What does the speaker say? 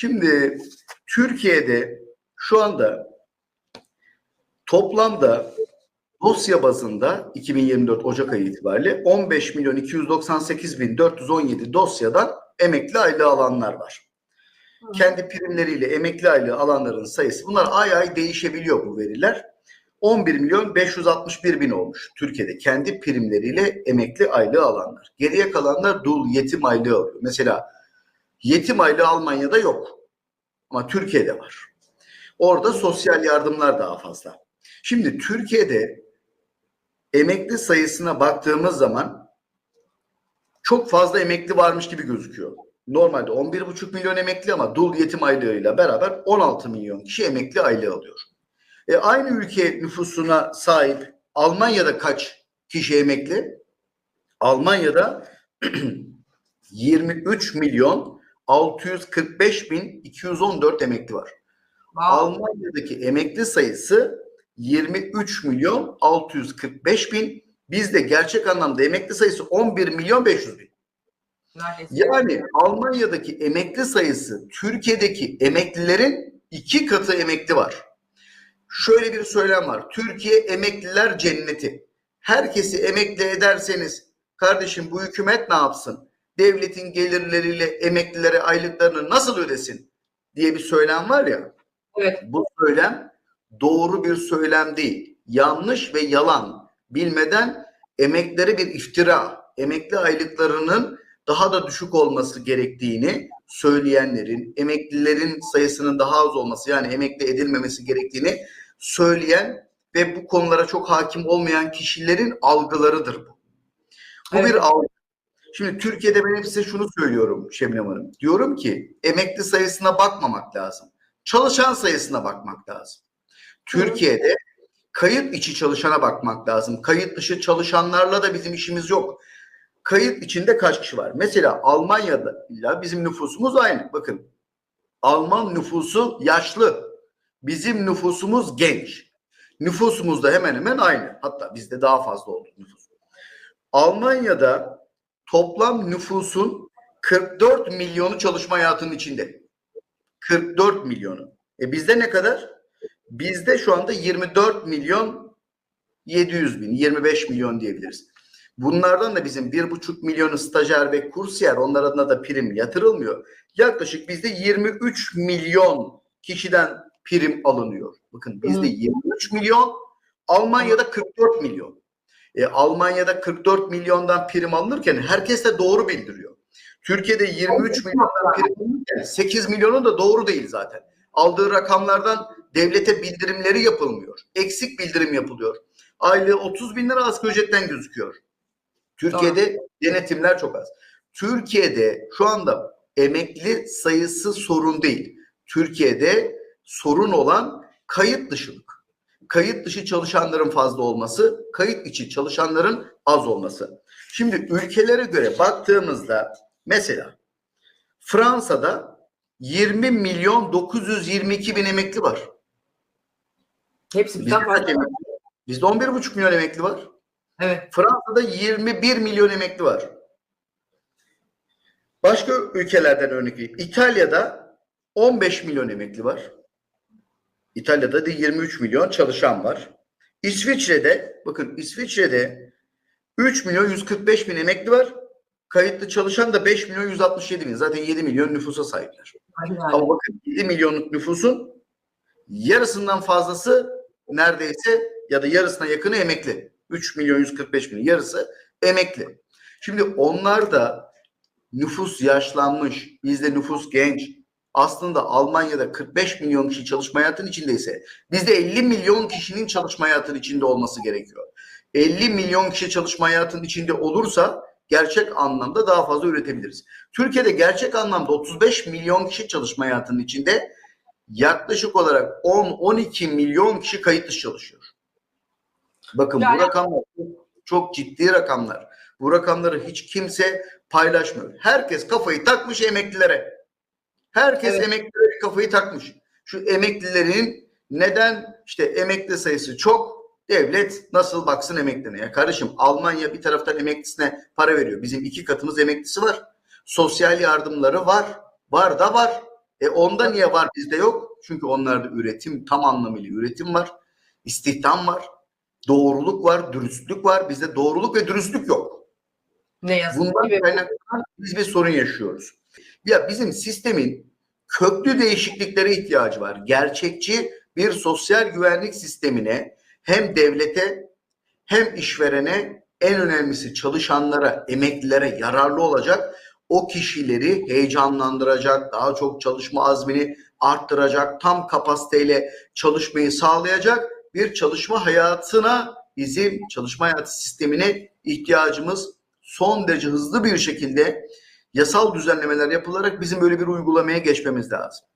Şimdi Türkiye'de şu anda toplamda dosya bazında 2024 Ocak ayı itibariyle 15 milyon 298 bin 417 dosyadan emekli aylığı alanlar var. Kendi primleriyle emekli aylığı alanların sayısı bunlar ay ay değişebiliyor bu veriler. 11 milyon 561 bin olmuş Türkiye'de kendi primleriyle emekli aylığı alanlar. Geriye kalanlar dul yetim aylığı alıyor. Mesela yetim aylığı Almanya'da yok ama Türkiye'de var. Orada sosyal yardımlar daha fazla. Şimdi Türkiye'de emekli sayısına baktığımız zaman çok fazla emekli varmış gibi gözüküyor. Normalde 11,5 milyon emekli ama dul yetim aylığıyla beraber 16 milyon kişi emekli aylığı alıyor. E aynı ülke nüfusuna sahip Almanya'da kaç kişi emekli? Almanya'da 23 milyon 645 bin 214 emekli var. Almanya'daki emekli sayısı 23 milyon 645 bin. Bizde gerçek anlamda emekli sayısı 11 milyon 500 bin. Neredeyse. Yani Almanya'daki emekli sayısı Türkiye'deki emeklilerin iki katı emekli var. Şöyle bir söylem var. Türkiye emekliler cenneti. Herkesi emekli ederseniz kardeşim bu hükümet ne yapsın? Devletin gelirleriyle emeklilere aylıklarını nasıl ödesin? diye bir söylem var ya. Evet. Bu söylem doğru bir söylem değil. Yanlış ve yalan bilmeden emeklere bir iftira, emekli aylıklarının daha da düşük olması gerektiğini söyleyenlerin, emeklilerin sayısının daha az olması yani emekli edilmemesi gerektiğini söyleyen ve bu konulara çok hakim olmayan kişilerin algılarıdır bu. Bu Evet. bir algı. Şimdi Türkiye'de ben hep size şunu söylüyorum Şebnem Hanım. Diyorum ki emekli sayısına bakmamak lazım. Çalışan sayısına bakmak lazım. Türkiye'de kayıt içi çalışana bakmak lazım. Kayıt dışı çalışanlarla da bizim işimiz yok. Kayıt içinde kaç kişi var? Mesela Almanya'da illa bizim nüfusumuz aynı. Bakın Alman nüfusu yaşlı. Bizim nüfusumuz genç. Nüfusumuz da hemen hemen aynı. Hatta bizde daha fazla oldu nüfus. Almanya'da toplam nüfusun 44 milyonu çalışma hayatının içinde. 44 milyonu. E bizde ne kadar? Bizde şu anda 24 milyon 700 bin, 25 milyon diyebiliriz. Bunlardan da bizim 1,5 milyonu stajyer ve kursiyer onlar adına da prim yatırılmıyor. Yaklaşık bizde 23 milyon kişiden prim alınıyor. Bakın bizde Hı. 23 milyon, Almanya'da 44 milyon. E, Almanya'da 44 milyondan prim alınırken herkes de doğru bildiriyor. Türkiye'de 23 milyondan prim alınırken 8 milyonu da doğru değil zaten. Aldığı rakamlardan devlete bildirimleri yapılmıyor. Eksik bildirim yapılıyor. Aylığı 30 bin lira asgari ücretten gözüküyor. Türkiye'de denetimler çok az. Türkiye'de şu anda emekli sayısı sorun değil. Türkiye'de sorun olan kayıt dışılık. Kayıt dışı çalışanların fazla olması, kayıt içi çalışanların az olması. Şimdi ülkelere göre baktığımızda mesela Fransa'da 20 milyon 922 bin emekli var. Hepsi Bizde bizden fazla. Bizde 11,5 milyon emekli var. Evet. Fransa'da 21 milyon emekli var. Başka ülkelerden örnek vereyim. İtalya'da 15 milyon emekli var. İtalya'da da 23 milyon çalışan var. İsviçre'de bakın İsviçre'de 3 milyon 145 bin emekli var. Kayıtlı çalışan da 5 milyon 167 bin. Zaten 7 milyon nüfusa sahipler. Aynen. Ama bakın 7 milyonluk nüfusun yarısından fazlası neredeyse ya da yarısına yakını emekli. 3 milyon 145 bin yarısı emekli. Şimdi onlar da nüfus yaşlanmış, bizde nüfus genç. Aslında Almanya'da 45 milyon kişi çalışma hayatının içindeyse bizde 50 milyon kişinin çalışma hayatının içinde olması gerekiyor. 50 milyon kişi çalışma hayatının içinde olursa gerçek anlamda daha fazla üretebiliriz. Türkiye'de gerçek anlamda 35 milyon kişi çalışma hayatının içinde yaklaşık olarak 10-12 milyon kişi kayıt dışı çalışıyor. Bakın Yani- bu rakamlar çok- çok ciddi rakamlar. Bu rakamları hiç kimse paylaşmıyor. Herkes kafayı takmış emeklilere. Herkes Evet. emeklilere kafayı takmış. Şu emeklilerin neden işte emekli sayısı çok devlet nasıl baksın emeklilerine? Ya kardeşim Almanya bir taraftan emeklisine para veriyor. Bizim iki katımız emeklisi var. Sosyal yardımları var. Var da var. E onda niye var bizde yok? Çünkü onlarda üretim tam anlamıyla üretim var. istihdam var. Doğruluk var, dürüstlük var. Bizde doğruluk ve dürüstlük yok. Ne yazık Bundan ki ve kaynaklanan biz bir sorun yaşıyoruz. Ya bizim sistemin köklü değişikliklere ihtiyacı var. Gerçekçi bir sosyal güvenlik sistemine hem devlete hem işverene en önemlisi çalışanlara, emeklilere yararlı olacak. O kişileri heyecanlandıracak, daha çok çalışma azmini arttıracak, tam kapasiteyle çalışmayı sağlayacak bir çalışma hayatına bizim çalışma hayatı sistemine ihtiyacımız son derece hızlı bir şekilde yasal düzenlemeler yapılarak bizim böyle bir uygulamaya geçmemiz lazım.